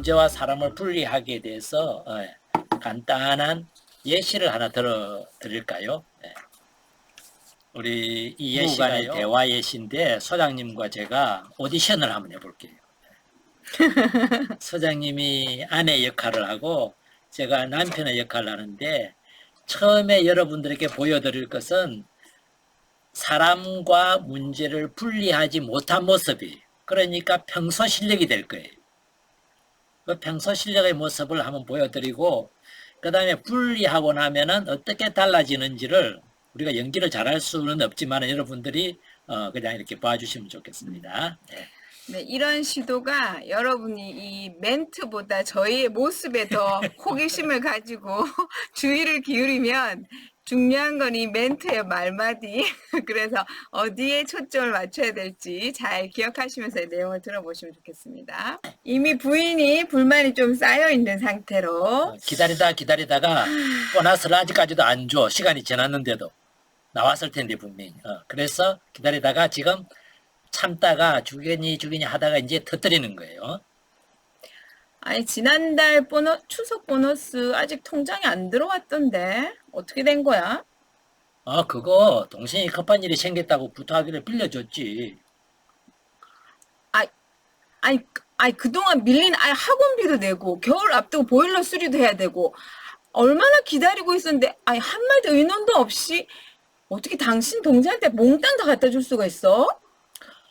문제와 사람을 분리하기에 대해서 어, 간단한 예시를 하나 들어 드릴까요? 예. 우리 이 예시가 대화 예시인데 소장님과 제가 오디션을 한번 해볼게요. 소장님이 아내 역할을 하고 제가 남편의 역할을 하는데 처음에 여러분들에게 보여드릴 것은 사람과 문제를 분리하지 못한 모습이 그러니까 평소 실력이 될 거예요. 그 평소 실력의 모습을 한번 보여드리고 그 다음에 분리하고 나면은 어떻게 달라지는지를 우리가 연기를 잘할 수는 없지만 여러분들이 어 그냥 이렇게 봐주시면 좋겠습니다. 네. 네, 이런 시도가 여러분이 이 멘트보다 저희의 모습에 더 호기심을 가지고 주의를 기울이면 중요한 건 이 멘트의 말마디. 그래서 어디에 초점을 맞춰야 될지 잘 기억하시면서 이 내용을 들어보시면 좋겠습니다. 이미 부인이 불만이 좀 쌓여 있는 상태로 어, 기다리다 기다리다가 보너스를 아직까지도 안 줘. 시간이 지났는데도 나왔을 텐데 분명히. 어, 그래서 기다리다가 지금 참다가 주겠니 주겠니 하다가 이제 터뜨리는 거예요. 아니 지난달 보너 추석 보너스 아직 통장에 안 들어왔던데 어떻게 된 거야? 어 그거 동생이 급한 일이 생겼다고 부탁하기를 빌려줬지. 아니, 그- 아니 그동안 밀린 아니 학원비도 내고 겨울 앞두고 보일러 수리도 해야 되고 얼마나 기다리고 있었는데 아니 한마디 의논도 없이 어떻게 당신 동생한테 몽땅 다 갖다 줄 수가 있어?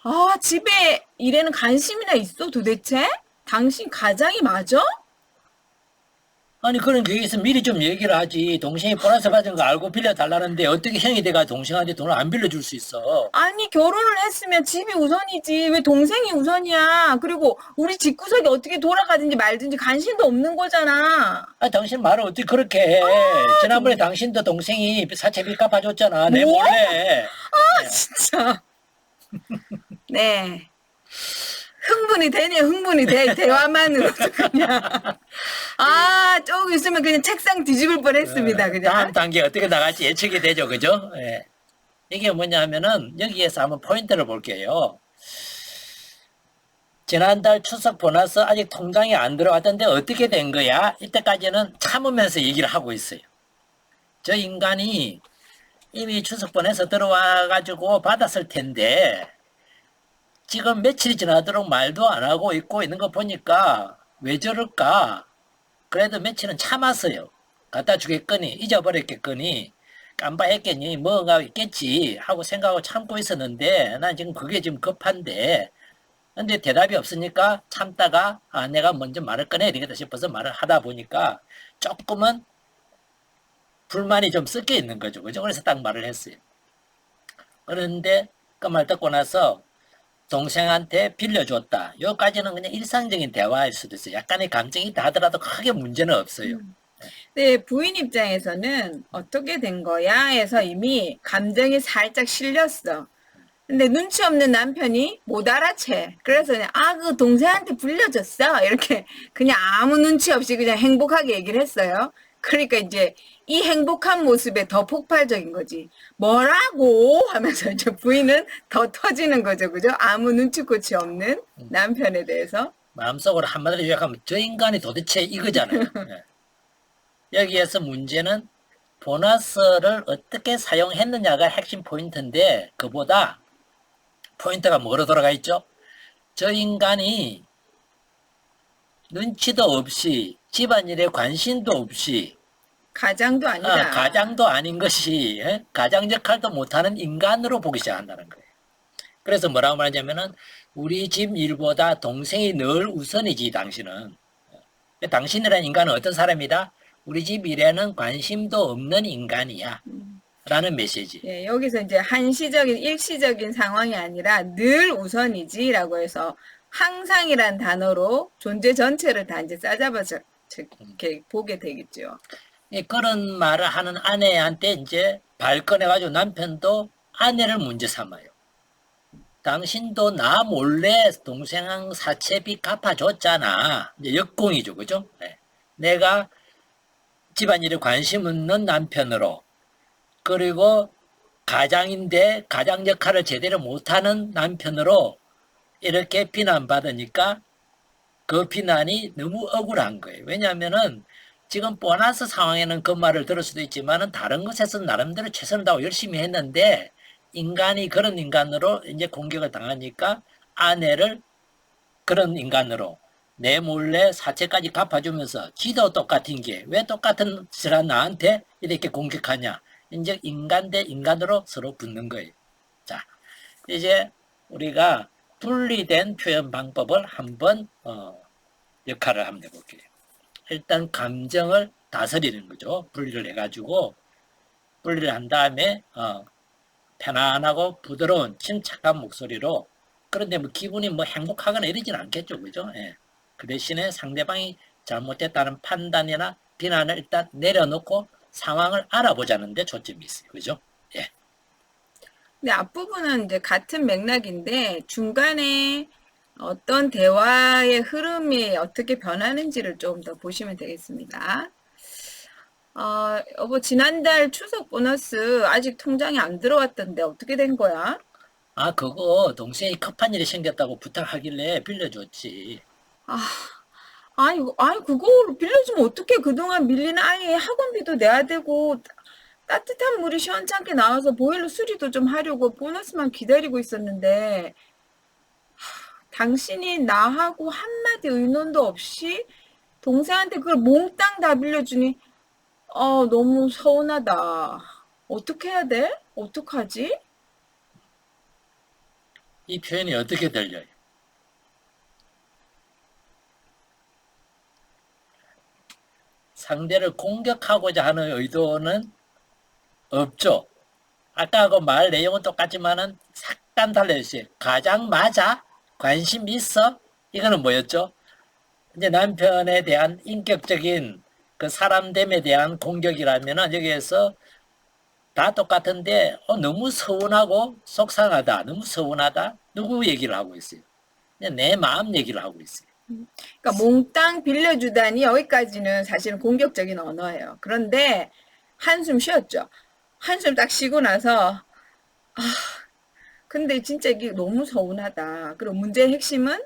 아 집에 일에는 관심이나 있어 도대체? 당신 가장이 맞아? 아니 그런 게 있으면 미리 좀 얘기를 하지. 동생이 보너스 받은 거 알고 빌려달라는데 어떻게 형이 돼가 동생한테 돈을 안 빌려줄 수 있어. 아니 결혼을 했으면 집이 우선이지 왜 동생이 우선이야? 그리고 우리 집구석이 어떻게 돌아가든지 말든지 관심도 없는 거잖아. 아 당신 말을 어떻게 그렇게 해. 지난번에 당신도 동생이 사채비 갚아줬잖아. 내 뭐? 몰래. 진짜. 네. 흥분이 되네, 흥분이 돼. 대화만으로도 그냥. 아, 조금 있으면 그냥 책상 뒤집을 뻔 했습니다, 어, 다음 그냥. 단계 어떻게 나갈지 예측이 되죠, 그죠? 예. 이게 뭐냐면은 여기에서 한번 포인트를 볼게요. 지난달 추석 보너스 아직 통장에 안 들어갔던데 어떻게 된 거야? 이때까지는 참으면서 얘기를 하고 있어요. 저 인간이 이미 추석 보내서 들어와 가지고 받았을 텐데 지금 며칠이 지나도록 말도 안 하고 있고 있는 거 보니까 왜 저럴까? 그래도 며칠은 참았어요. 갖다 주겠거니 잊어버렸겠거니 깜빡했겠니? 뭐가 있겠지? 하고 생각하고 참고 있었는데 난 지금 그게 지금 급한데 근데 대답이 없으니까 참다가 아 내가 먼저 말을 꺼내야 되겠다 싶어서 말을 하다 보니까 조금은 불만이 좀 섞여 있는 거죠. 그죠? 그래서 딱 말을 했어요. 그런데 그 말 듣고 나서 동생한테 빌려줬다 요까지는 그냥 일상적인 대화일 수도 있어요 약간의 감정이 있다 하더라도 크게 문제는 없어요 네, 부인 입장에서는 어떻게 된 거야? 해서 이미 감정이 살짝 실렸어. 근데 눈치 없는 남편이 못 알아채. 그래서 그냥, 아, 그 동생한테 불려줬어. 이렇게 그냥 아무 눈치 없이 그냥 행복하게 얘기를 했어요. 그러니까 이제 이 행복한 모습에 더 폭발적인 거지. 뭐라고? 하면서 이제 부인은 더 터지는 거죠. 그죠? 아무 눈치코치 없는 남편에 대해서. 마음속으로 한마디로 요약하면 저 인간이 도대체 이거잖아요. 예. 여기에서 문제는 보너스를 어떻게 사용했느냐가 핵심 포인트인데 그보다 포인트가 뭐로 돌아가 있죠? 저 인간이 눈치도 없이 집안일에 관심도 없이 가장도 아니다. 아, 가장도 아닌 것이 예? 가장 역할도 못하는 인간으로 보기 시작한다는 거예요. 그래서 뭐라고 말하냐면은 우리 집 일보다 동생이 늘 우선이지 당신은. 당신이라는 인간은 어떤 사람이다? 우리 집 일에는 관심도 없는 인간이야. 라는 메시지. 예, 여기서 이제 한시적인, 일시적인 상황이 아니라 늘 우선이지라고 해서 항상이란 단어로 존재 전체를 다 이제 싸잡아서 이렇게 보게 되겠죠. 예, 그런 말을 하는 아내한테 이제 발끈해가지고 남편도 아내를 문제 삼아요. 당신도 나 몰래 동생 사채비 갚아줬잖아. 이제 역공이죠, 그죠? 네. 내가 집안일에 관심 없는 남편으로 그리고 가장인데 가장 역할을 제대로 못하는 남편으로 이렇게 비난받으니까 그 비난이 너무 억울한 거예요. 왜냐하면은 지금 보너스 상황에는 그 말을 들을 수도 있지만은 다른 것에서 나름대로 최선을 다하고 열심히 했는데 인간이 그런 인간으로 이제 공격을 당하니까 아내를 그런 인간으로 내 몰래 사채까지 갚아주면서 지도 똑같은 게 왜 똑같은 짓을 나한테 이렇게 공격하냐. 이제 인간 대 인간으로 서로 붙는 거예요. 자, 이제 우리가 분리된 표현 방법을 한번 어, 역할을 한번 해볼게요. 일단 감정을 다스리는 거죠. 분리를 해가지고 분리를 한 다음에 어, 편안하고 부드러운 침착한 목소리로 그런데 뭐 기분이 뭐 행복하거나 이러진 않겠죠, 그죠? 예. 그 대신에 상대방이 잘못했다는 판단이나 비난을 일단 내려놓고 상황을 알아보자는 데 초점이 있어요, 그죠? 예. 근데 앞부분은 이제 같은 맥락인데 중간에 어떤 대화의 흐름이 어떻게 변하는지를 좀 더 보시면 되겠습니다. 어, 여보, 지난달 추석 보너스 아직 통장에 안 들어왔던데 어떻게 된 거야? 아, 그거 동생이 급한 일이 생겼다고 부탁하길래 빌려줬지. 아, 아니, 아니, 그거를 빌려주면 어떻게 그동안 밀린 아이의 학원비도 내야 되고, 따- 따뜻한 물이 시원찮게 나와서 보일러 수리도 좀 하려고 보너스만 기다리고 있었는데, 하, 당신이 나하고 한마디 의논도 없이 동생한테 그걸 몽땅 다 빌려주니, 어, 너무 서운하다. 어떻게 해야 돼? 어떡하지? 이 표현이 어떻게 들려요? 상대를 공격하고자 하는 의도는 없죠. 아까하고 말 내용은 똑같지만은 약간 달라졌어요. 가장 맞아? 관심 있어? 이거는 뭐였죠? 이제 남편에 대한 인격적인 그 사람됨에 대한 공격이라면은 여기에서 다 똑같은데 어, 너무 서운하고 속상하다. 너무 서운하다. 누구 얘기를 하고 있어요? 내 마음 얘기를 하고 있어요. 그러니까 몽땅 빌려주다니 여기까지는 사실은 공격적인 언어예요. 그런데 한숨 쉬었죠. 한숨 딱 쉬고 나서 아 근데 진짜 이게 너무 서운하다. 그리고 문제의 핵심은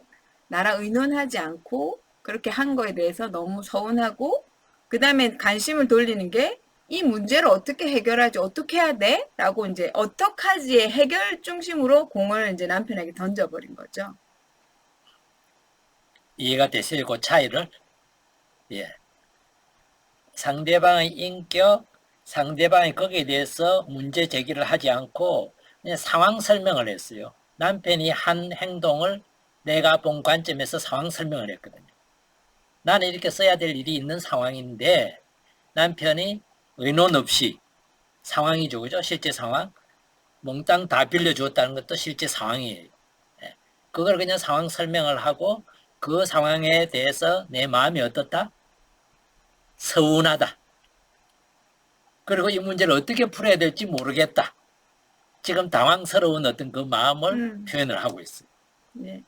나랑 의논하지 않고 그렇게 한 거에 대해서 너무 서운하고 그 다음에 관심을 돌리는 게 이 문제를 어떻게 해결하지 어떻게 해야 돼? 라고 이제 어떡하지의 해결 중심으로 공을 이제 남편에게 던져버린 거죠. 이해가 되세요? 그 차이를? 예. 상대방의 인격, 상대방이 거기에 대해서 문제 제기를 하지 않고 상황 설명을 했어요. 남편이 한 행동을 내가 본 관점에서 상황 설명을 했거든요. 나는 이렇게 써야 될 일이 있는 상황인데 남편이 의논 없이 상황이죠. 그죠? 실제 상황. 몽땅 다 빌려주었다는 것도 실제 상황이에요. 예. 그걸 그냥 상황 설명을 하고 그 상황에 대해서 내 마음이 어떻다? 서운하다. 그리고 이 문제를 어떻게 풀어야 될지 모르겠다. 지금 당황스러운 어떤 그 마음을 음. 표현을 하고 있어요. 네.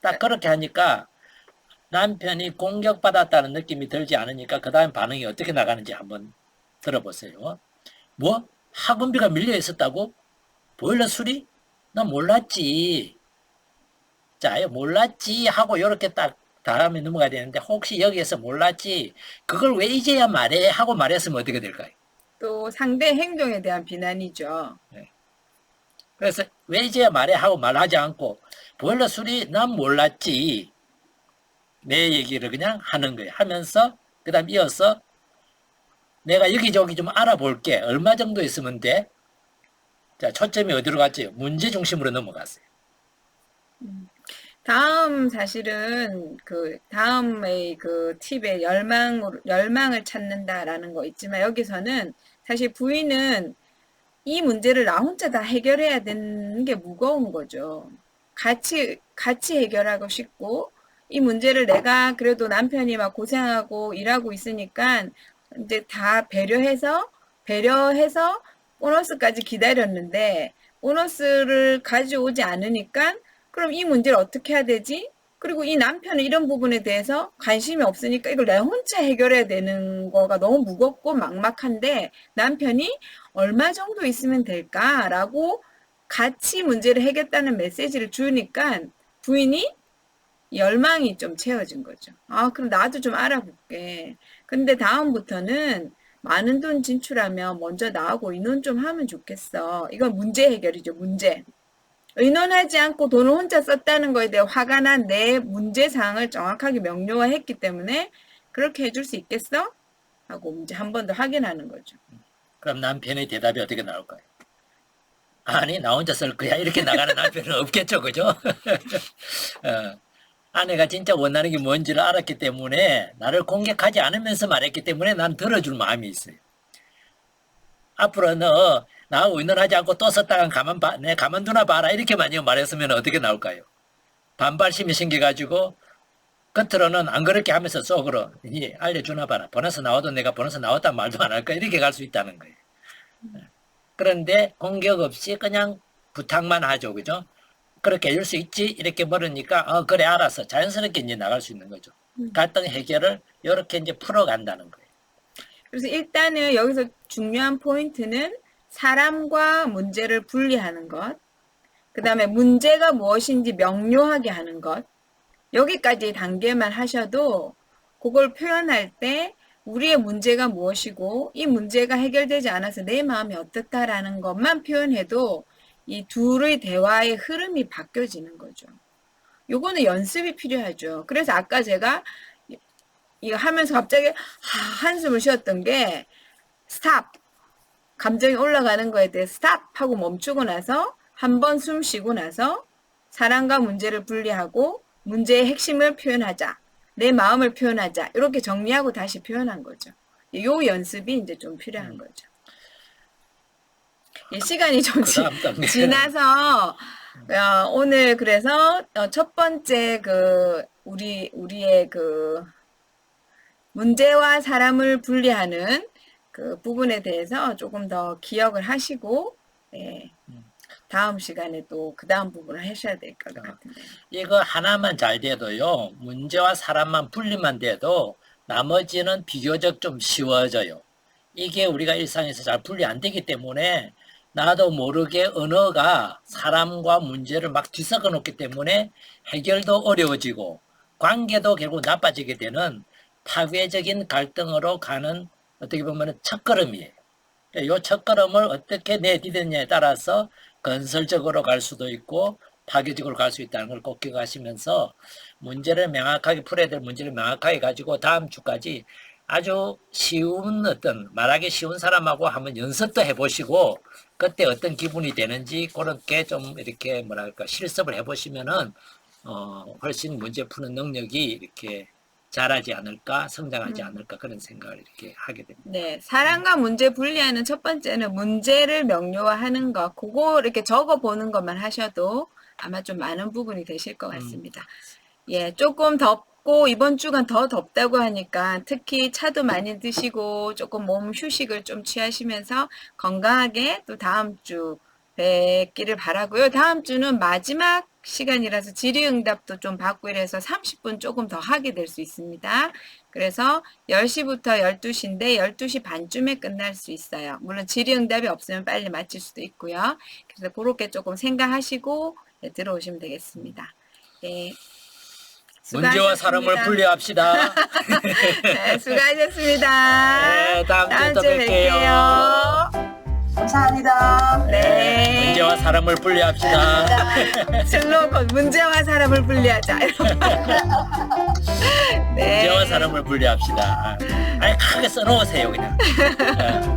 딱 그렇게 하니까 남편이 공격받았다는 느낌이 들지 않으니까 그 다음 반응이 어떻게 나가는지 한번 들어보세요. 뭐? 학원비가 밀려 있었다고? 보일러 수리? 나 몰랐지. 자, 몰랐지 하고 이렇게 딱 다음에 넘어가야 되는데 혹시 여기에서 몰랐지? 그걸 왜 이제야 말해? 하고 말했으면 어떻게 될까요? 또 상대 행동에 대한 비난이죠. 그래서 왜 이제야 말해? 하고 말하지 않고 보일러 수리 난 몰랐지. 내 얘기를 그냥 하는 거예요. 하면서 그 다음 이어서 내가 여기저기 좀 알아볼게. 얼마 정도 있으면 돼? 자, 초점이 어디로 갔지? 문제 중심으로 넘어갔어요. 다음 사실은 그 다음의 그 팁에 열망으로 열망을 찾는다라는 거 있지만 여기서는 사실 부인은 이 문제를 나 혼자 다 해결해야 되는 게 무거운 거죠. 같이 같이 해결하고 싶고 이 문제를 내가 그래도 남편이 막 고생하고 일하고 있으니까 이제 다 배려해서 배려해서 보너스까지 기다렸는데 보너스를 가져오지 않으니까 그럼 이 문제를 어떻게 해야 되지? 그리고 이 남편은 이런 부분에 대해서 관심이 없으니까 이걸 내가 혼자 해결해야 되는 거가 너무 무겁고 막막한데 남편이 얼마 정도 있으면 될까라고 같이 문제를 해결했다는 메시지를 주니까 부인이 열망이 좀 채워진 거죠. 아, 그럼 나도 좀 알아볼게. 근데 다음부터는 많은 돈 진출하면 먼저 나하고 의논 좀 하면 좋겠어. 이건 문제 해결이죠, 문제. 의논하지 않고 돈을 혼자 썼다는 거에 대해 화가 난 내 문제 사항을 정확하게 명료화했기 때문에 그렇게 해줄 수 있겠어? 하고 이제 한 번 더 확인하는 거죠. 그럼 남편의 대답이 어떻게 나올까요? 아니 나 혼자 쓸 거야 이렇게 나가는 남편은 없겠죠 그죠? 어, 아내가 진짜 원하는 게 뭔지를 알았기 때문에 나를 공격하지 않으면서 말했기 때문에 난 들어줄 마음이 있어요. 앞으로 너 나 의논하지 않고 또 썼다간 가만 봐, 내 가만두나 봐라 이렇게 만약 말했으면 어떻게 나올까요? 반발심이 생겨가지고 겉으로는 안 그렇게 하면서 속으로 이 알려주나 봐라. 보너스 나와도 내가 보너스 나왔단 말도 안 할까 이렇게 갈 수 있다는 거예요. 그런데 공격 없이 그냥 부탁만 하죠. 그죠? 그렇게 해줄 수 있지? 이렇게 물으니까, 어, 그래, 알았어. 자연스럽게 이제 나갈 수 있는 거죠. 음. 갈등 해결을 이렇게 이제 풀어간다는 거예요. 그래서 일단은 여기서 중요한 포인트는 사람과 문제를 분리하는 것. 그 다음에 문제가 무엇인지 명료하게 하는 것. 여기까지 단계만 하셔도 그걸 표현할 때 우리의 문제가 무엇이고 이 문제가 해결되지 않아서 내 마음이 어떻다라는 것만 표현해도 이 둘의 대화의 흐름이 바뀌어지는 거죠. 요거는 연습이 필요하죠. 그래서 아까 제가 이- 이거 하면서 갑자기 하, 한숨을 쉬었던 게 스탑. 감정이 올라가는 거에 대해 스탑 하고 멈추고 나서 한 번 숨 쉬고 나서 사랑과 문제를 분리하고 문제의 핵심을 표현하자. 내 마음을 표현하자. 이렇게 정리하고 다시 표현한 거죠. 요 연습이 이제 좀 필요한 거죠. 예, 시간이 좀 지, 그 단계. 지나서 어, 오늘 그래서 어, 첫 번째 그 우리 우리의 그 문제와 사람을 분리하는 그 부분에 대해서 조금 더 기억을 하시고 예, 다음 시간에 또 그 다음 부분을 하셔야 될것 아. 같은데. 이거 하나만 잘 돼도요, 문제와 사람만 분리만 돼도 나머지는 비교적 좀 쉬워져요. 이게 우리가 일상에서 잘 분리 안 되기 때문에 나도 모르게 언어가 사람과 문제를 막 뒤섞어 놓기 때문에 해결도 어려워지고 관계도 결국 나빠지게 되는 파괴적인 갈등으로 가는 어떻게 보면 첫걸음이에요. 이 첫걸음을 어떻게 내디뎠냐에 따라서 건설적으로 갈 수도 있고 파괴적으로 갈 수 있다는 걸 꼭 기억하시면서 문제를 명확하게 풀어야 될 문제를 명확하게 가지고 다음 주까지 아주 쉬운 어떤 말하기 쉬운 사람하고 한번 연습도 해보시고 그때 어떤 기분이 되는지 그렇게 좀 이렇게 뭐랄까 실습을 해보시면은 어 훨씬 문제 푸는 능력이 이렇게 잘하지 않을까 성장하지 않을까 그런 생각을 이렇게 하게 됩니다. 네, 사랑과 문제 분리하는 첫 번째는 문제를 명료화하는 것, 그거 이렇게 적어 보는 것만 하셔도 아마 좀 많은 부분이 되실 것 같습니다. 예, 조금 덥고 이번 주간 더 덥다고 하니까 특히 차도 많이 드시고 조금 몸 휴식을 좀 취하시면서 건강하게 또 다음 주 뵙기를 바라고요. 다음 주는 마지막 시간이라서 질의응답도 좀 받고 이래서 30분 조금 더 하게 될 수 있습니다. 그래서 10시부터 12시인데 12시 반쯤에 끝날 수 있어요. 물론 질의응답이 없으면 빨리 마칠 수도 있고요. 그래서 그렇게 조금 생각하시고 네, 들어오시면 되겠습니다. 네. 문제와 사람을 수고하셨습니다. 분리합시다. 네, 수고하셨습니다. 네, 다음 주에 또 주에 뵐게요. 감사합니다. 네. 문제와 사람을 분리합시다. 슬로건 문제와 사람을 분리하자. 네. 문제와 사람을 분리합시다. 아, 아니 크게 써놓으세요 그냥. 어.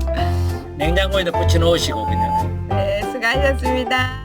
냉장고에다 붙여놓으시고 그냥. 네, 수고하셨습니다.